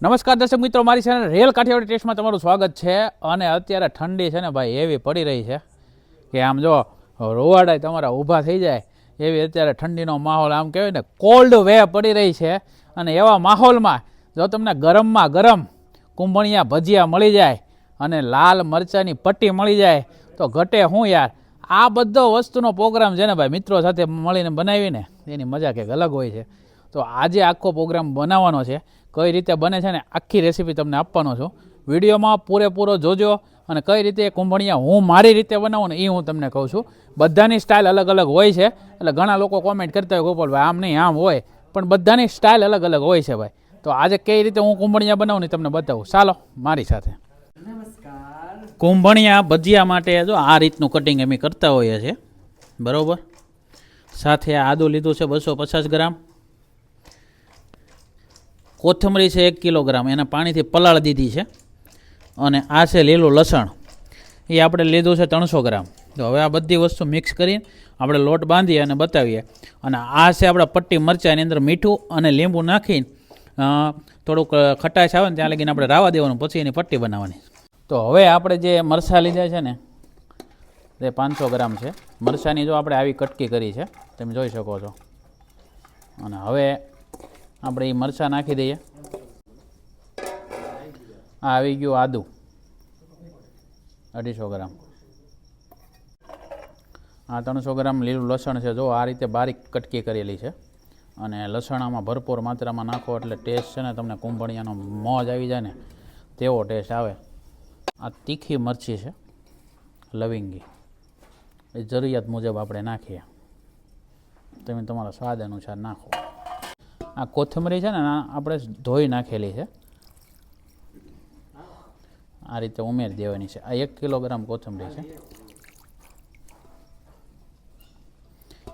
નમસ્કાર દર્શક મિત્રો, મારી ચેનલ રેલ કાઠિયાવાડી ટેસ્ટમાં તમારું સ્વાગત છે. અને અત્યારે ઠંડી છે ને ભાઈ, એવી પડી રહી છે કે આમ જો રોવાડાય તમારા ઊભા થઈ જાય, એવી અત્યારે ઠંડીનો માહોલ, આમ કહેવાય ને કોલ્ડ વે પડી રહી છે. અને એવા માહોલમાં જો તમને ગરમમાં ગરમ કુંભણિયા ભજીયા મળી જાય અને લાલ મરચાંની પટ્ટી મળી જાય, તો ઘટે હું યાર, આ બધો વસ્તુનો પ્રોગ્રામ છે ને ભાઈ, મિત્રો સાથે મળીને બનાવીને, એની મજા કંઈક અલગ હોય છે. તો આજે આખો પ્રોગ્રામ બનાવવાનો છે. કઈ રીતે બને છે ને આખી રેસીપી તમને આપવાનો છું. વિડીયોમાં પૂરેપૂરો જોજો અને કઈ રીતે કુંભણિયા હું મારી રીતે બનાવું ને એ હું તમને કહું છું. બધાની સ્ટાઇલ અલગ અલગ હોય છે. એટલે ઘણા લોકો કોમેન્ટ કરતા હોય ગોપાલભાઈ આમ નહીં આમ હોય. પણ બધાની સ્ટાઇલ અલગ અલગ હોય છે ભાઈ. તો આજે કઈ રીતે હું કુંભણિયા બનાવું ને તમને બતાવું. ચાલો મારી સાથે. કુંભણિયા ભજીયા માટે જો આ રીતનું કટિંગ અમે કરતા હોઈએ છીએ. બરાબર? સાથે આદુ લીધું છે બસો પચાસ ગ્રામ. કોથમરી છે એક કિલોગ્રામ, એને પાણીથી પલાળ દીધી છે. અને આ છે લીલું લસણ. એ આપણે લીધું છે ત્રણસો ગ્રામ. તો હવે આ બધી વસ્તુ મિક્સ કરીને આપણે લોટ બાંધીએ અને બતાવીએ. અને આ છે આપણા પટ્ટી મરચાં અંદર મીઠું અને લીંબુ નાખીને થોડુંક ખટાશ આવે ને ત્યાં લગીને આપણે રાવા દેવાનું, પછી એની પટ્ટી બનાવવાની. તો હવે આપણે જે મરચાં લીધા છે ને તે પાંચસો ગ્રામ છે. મરચાંની જો આપણે આવી કટકી કરી છે, તમે જોઈ શકો છો. અને હવે આપણે એ મરચાં નાખી દઈએ. આ આવી ગયું આદું. અઢીસો ગ્રામ. આ ત્રણસો ગ્રામ લીલું લસણ છે. જો આ રીતે બારીક કટકી કરેલી છે. અને લસણ આમાં ભરપૂર માત્રામાં નાખો એટલે ટેસ્ટ છે ને તમને કુંભણિયાનો મોજ આવી જાય ને તેવો ટેસ્ટ આવે. આ તીખી મરચી છે. લવિંગી. એ જરૂરિયાત મુજબ આપણે નાખીએ. તમે તમારા સ્વાદ અનુસાર નાખો. આ કોથમરી છે ને આપણે ધોઈ નાખેલી છે. આ રીતે ઉમેરી દેવાની છે. આ એક કિલોગ્રામ કોથમરી છે.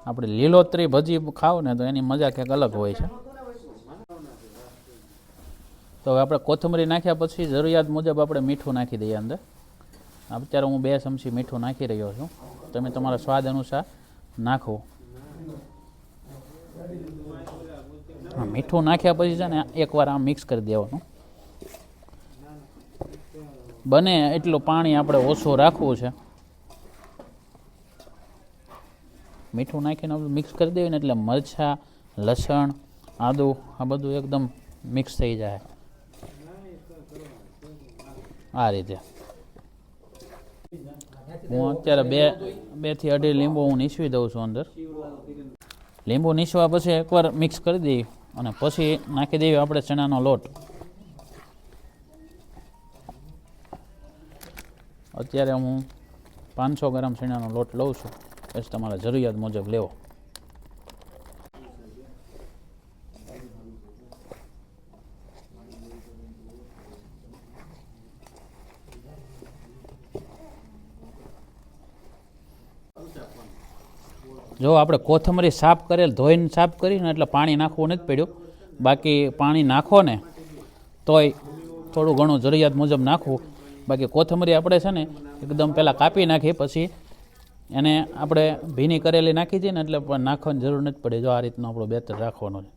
આપણે લીલોતરી ભજી ખાવ ને તો એની મજા કંઈક અલગ હોય છે. તો હવે આપણે કોથમરી નાખ્યા પછી જરૂરિયાત મુજબ આપણે મીઠું નાખી દઈએ અંદર. અત્યારે હું બે ચમચી મીઠું નાખી રહ્યો છું. તમે તમારા સ્વાદ અનુસાર નાખો. હા, મીઠું નાખ્યા પછી છે ને એકવાર આમ મિક્સ કરી દેવાનું. બને એટલું પાણી આપણે ઓછું રાખવું છે. મીઠું નાખીને આપણે મિક્સ કરી દઈએ ને એટલે મરચાં, લસણ, આદું, આ બધું એકદમ મિક્સ થઈ જાય. આ રીતે. હું અત્યારે બે, બેથી અઢી લીંબુ હું નીસવી દઉં છું અંદર. લીંબુ નીસવા પછી એકવાર મિક્સ કરી દઈએ અને પછી નાખી દઈએ આપણે ચણાનો લોટ. અત્યારે હું પાંચસો ગ્રામ ચણાનો લોટ લઉં છું. પછી તમારે જરૂરિયાત મુજબ લેવો. જો આપણે કોથમરી સાફ કરેલ, ધોઈને સાફ કરીને એટલે પાણી નાખવું નથી પડ્યું. બાકી પાણી નાખો ને, તોય થોડું ઘણું જરૂરિયાત મુજબ નાખવું. બાકી કોથમરી આપણે છે ને, એકદમ પહેલાં કાપી નાખી, પછી એને આપણે ભીની કરેલી નાખી દઈએ ને, એટલે નાખવાની જરૂર નથી પડે. જો આ રીતનું આપણો બેતર રાખવાનો છે.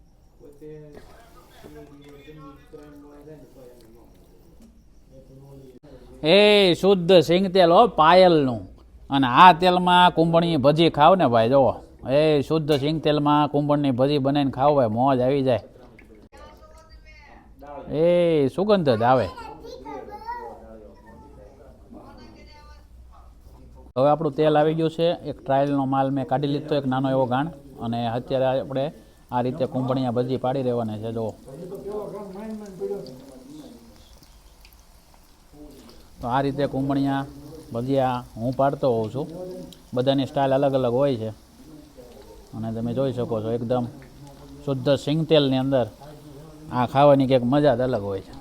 એ શુદ્ધ સિંગ તેલ હો, પાયલનું. અને આ તેલમાં કુંભણી ભજી ખાવ ને ભાઈ, જુઓ. એ શુદ્ધ સિંગ તેલમાં કુંભળની ભજી બનાવીને ખાવ ભાઈ, મોજ આવી જાય. એ સુગંધ જ આવે. હવે આપણું તેલ આવી ગયું છે. એક ટ્રાયલનો માલ મેં કાઢી લીધો, એક નાનો એવો ગાણ. અને અત્યારે આપણે આ રીતે કુંભળિયા ભજી પાડી રહેવાની છે, જુઓ. તો આ રીતે કુંભણિયા ભજીયા હું પાડતો હોઉં છું. બધાની સ્ટાઇલ અલગ અલગ હોય છે. અને તમે જોઈ શકો છો એકદમ શુદ્ધ સિંગ તેલની અંદર આ ખાવાની કંઈક મજા જ અલગ હોય છે.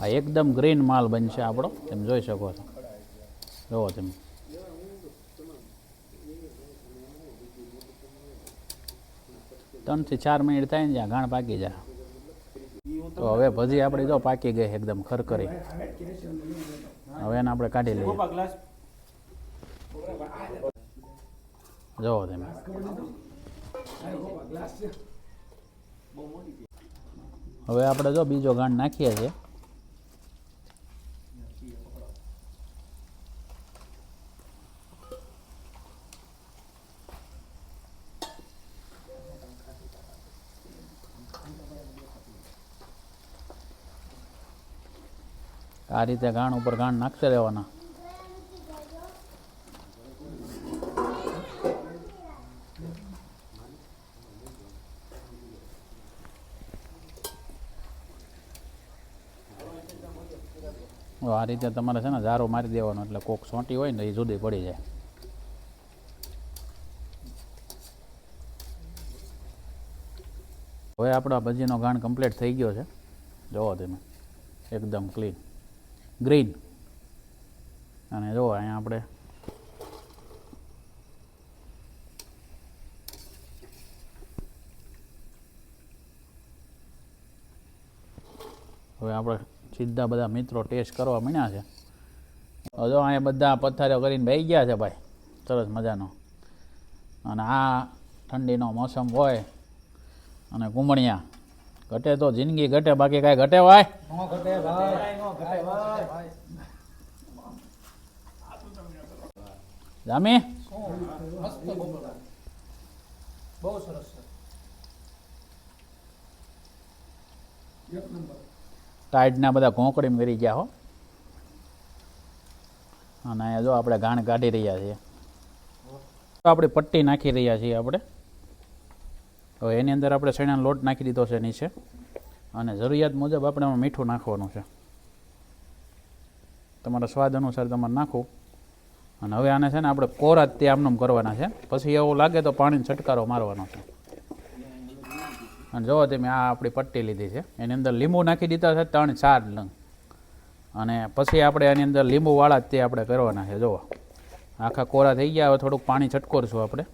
આ એકદમ ગ્રીન માલ બનશે આપણો. તમે જોઈ શકો છો. જુઓ તમે. ત્રણથી ચાર મિનિટ થાય ને જ્યાં ઘાણ પાકી જાય. તો હવે ભજી આપણી જો પાકી ગઈ એકદમ ખરખરી. હવે એને આપણે કાઢી લઈએ. જોવો તમે. હવે આપણે જો બીજો ગાંઠ નાખીએ છીએ. આ રીતે ગાણ ઉપર ગાણ નાખતા રહેવાના. આ રીતે તમારે છે ને ઝારો મારી દેવાનો, એટલે કોક સોંટી હોય ને એ જુદી પડી જાય. હવે આપણો ભજીનો ગાણ કમ્પ્લીટ થઈ ગયો છે. જોવો તમે, એકદમ ક્લીન ગ્રીન. અને જો અહીંયા આપણે હવે આપણે સીધા બધા મિત્રો ટેસ્ટ કરવા માંડ્યા છે. હવે અહીંયા બધા પથ્થારીઓ કરીને બેસી ગયા છે ભાઈ. સરસ મજાનો. અને આ ઠંડીનો મોસમ હોય અને કુંબણિયા ઘટે તો જિંદગી ઘટે બાકી કાંઈ ઘટે ભાઈ જામી? બહુ સરસ છે. ટાઈટના બધા ઘોંકડીમાં કરી ગયા હો. અને જો આપણે ગાણ કાઢી રહ્યા છીએ. તો આપણે પટ્ટી નાખી રહ્યા છીએ આપણે. હવે એની અંદર આપણે શેણાનો લોટ નાખી દીધો છે નીચે. અને જરૂરિયાત મુજબ આપણે એમાં મીઠું નાખવાનું છે. તમારા સ્વાદ અનુસાર તમારે નાખવું. અને હવે આને છે ને આપણે કોરા તે આમનામ કરવાના છે. પછી એવું લાગે તો પાણીનો છટકારો મારવાનો છે. અને જોવો તમે, આ આપણી પટ્ટી લીધી છે. એની અંદર લીંબુ નાખી દીધા છે, ત્રણ ચાર લંગ. અને પછી આપણે એની અંદર લીંબુવાળા તે આપણે કરવાના છે. જુઓ આખા કોરા થઈ ગયા, હવે થોડુંક પાણી છટકોરશું આપણે.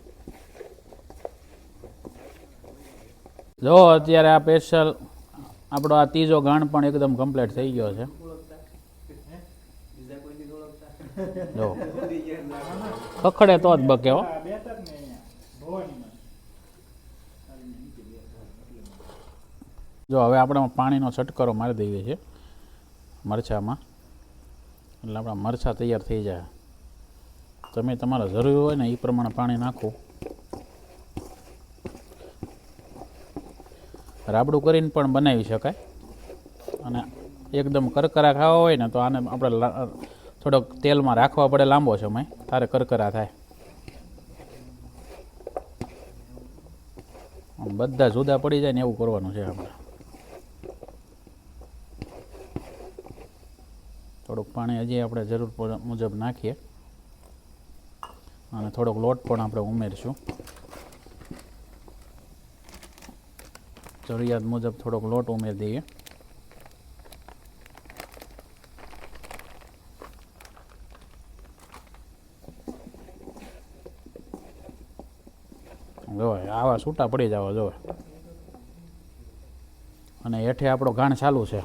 જો, અત્યારે આ સ્પેશિયલ આપણો આ ત્રીજો ગાણ પણ એકદમ કમ્પ્લીટ થઈ ગયો છે. જો. ખખડે તો જ બકે હો. જો, હવે આપણે પાણીનો છટકારો મારી દઈએ છીએ મરચામાં. એટલે આપણા મરચાં તૈયાર થઈ જાય. તમે તમારે જરૂર હોય ને એ પ્રમાણે પાણી નાખો. રાબડું કરીને પણ બનાવી શકાય. અને એકદમ કરકરા ખાવા હોય ને તો આને આપણે થોડોક તેલમાં રાખવા પડે લાંબો સમય. તારે કરકરા થાય. બધા જુદા પડી જાય ને એવું કરવાનું છે આપણે. થોડુંક પાણી હજી આપણે જરૂર મુજબ નાખીએ. અને થોડોક લોટ પણ આપણે ઉમેરશું. જરૂરિયાત મુજબ થોડોક લોટ ઉમેરી દઈએ. આવા છૂટા પડી જાવ. જો અને હેઠે આપણો ઘાણ ચાલુ છે.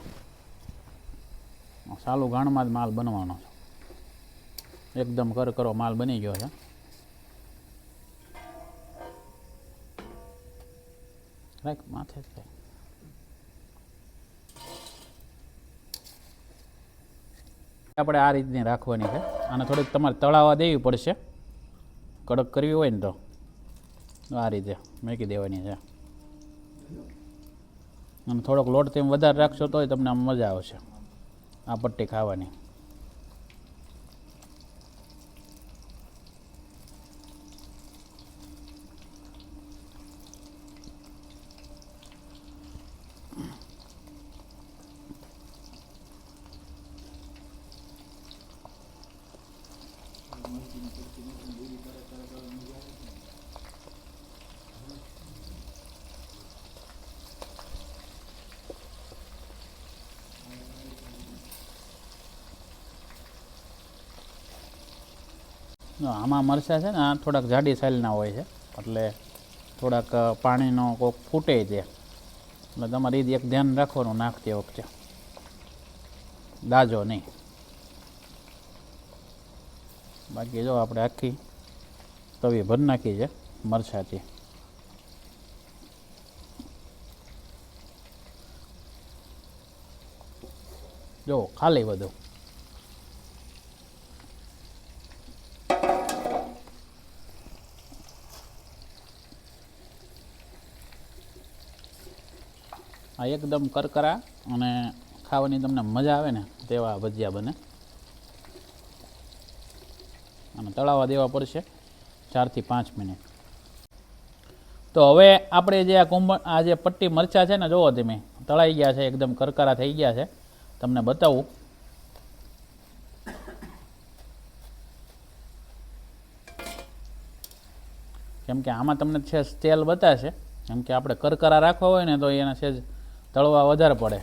ચાલુ ઘાણમાં જ માલ બનવાનો છે. એકદમ કરકરો માલ બની ગયો છે. રાખ માથે જ આપણે આ રીતની રાખવાની છે. અને થોડીક તમારે તળાવવા દેવી પડશે. કડક કરવી હોય ને તો. આ રીતે મેકી દેવાની છે. અને થોડોક લોટ તેમ વધારે રાખશો તોય તમને આમ મજા આવશે. આ પટ્ટી ખાવાની. આમાં મરચાં છે ને, આ થોડાક જાડી સાઈલના હોય છે. એટલે થોડાક પાણીનો કોક ફૂટે છે. એટલે તમારે એ એક ધ્યાન રાખવાનું નાખતી વખતે. દાજો નહીં. બાકી જો આપણે આખી તવી ભર નાખી છે, મરચાથી. જો, ખાલી બધું. આ એકદમ કરકરા અને ખાવાની તમને મજા આવે ને તેવા ભજીયા બને. અને તળાવવા દેવા પડશે ચારથી પાંચ મિનિટ. તો હવે આપણે જે આ કુંભ આ જે પટ્ટી મરચા છે ને, જોવો તમે, તળાઈ ગયા છે, એકદમ કરકરા થઈ ગયા છે. તમને બતાવું. કેમ કે આમાં તમને છે તેલ બતાશે. કેમ કે આપણે કરકરા રાખવા હોય ને, તો એના છે તળવા વધારે પડે.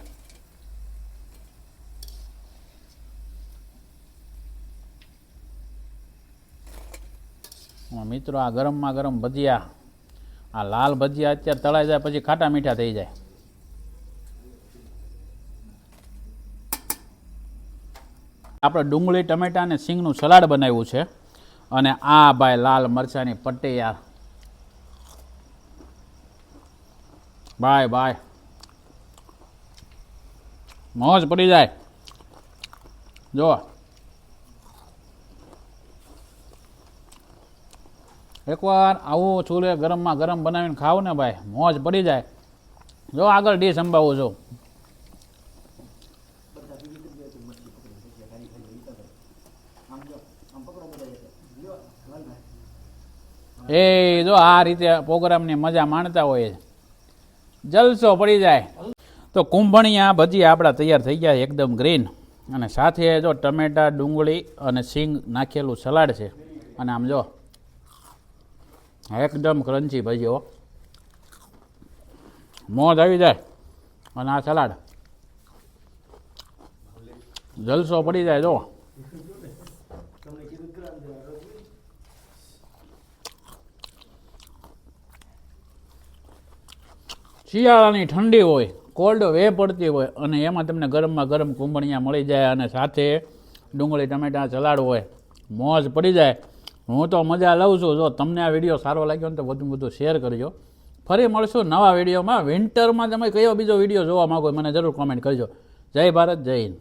મિત્રો, આ ગરમમાં ગરમ ભજીયા. આ લાલ ભજીયા અત્યારે તળાઈ જાય, પછી ખાટા મીઠા થઈ જાય. આપણે ડુંગળી, ટમેટા અને સિંગનું સલાડ બનાવ્યું છે. અને આ ભાઈ લાલ મરચાંની પટ્ટી યાર બાય બાય. મોજ પડી જાય. જો એકવાર આવું ચૂલે ગરમમાં ગરમ બનાવીને ખાવ ને ભાઈ, મોજ પડી જાય. જો આગળ ડીશ સંભાવું છું. એ જો આ રીતે પ્રોગ્રામની મજા માણતા હોય જલસો પડી જાય. તો કુંભણિયા ભજી આપણા તૈયાર થઈ ગયા એકદમ ગ્રીન અને સાથે જો ટમેટા, ડુંગળી અને સિંગ નાખેલું સલાડ છે. અને આમ જો, એકદમ ક્રન્ચી ભજીઓ મોજ આવી જાય. અને આ સલાડ જલસો પડી જાય, જો. શિયાળાની ઠંડી હોય. કોલ્ડ વે પડતી હોય અને એમાં તમને ગરમમાં ગરમ કુંભણિયા મળી જાય અને સાથે ડુંગળી, ટમેટા, સલાડ હોય, મોજ પડી જાય. હું તો મજા લઉં છું. જો તમને આ વીડિયો સારો લાગ્યો ને તો વધુ વધુ શેર કરજો. ફરી મળશું નવા વિડીયોમાં. વિન્ટરમાં તમે કયો બીજો વીડિયો જોવા માગો મને જરૂર કોમેન્ટ કરજો. જય ભારત, જય હિન્દ.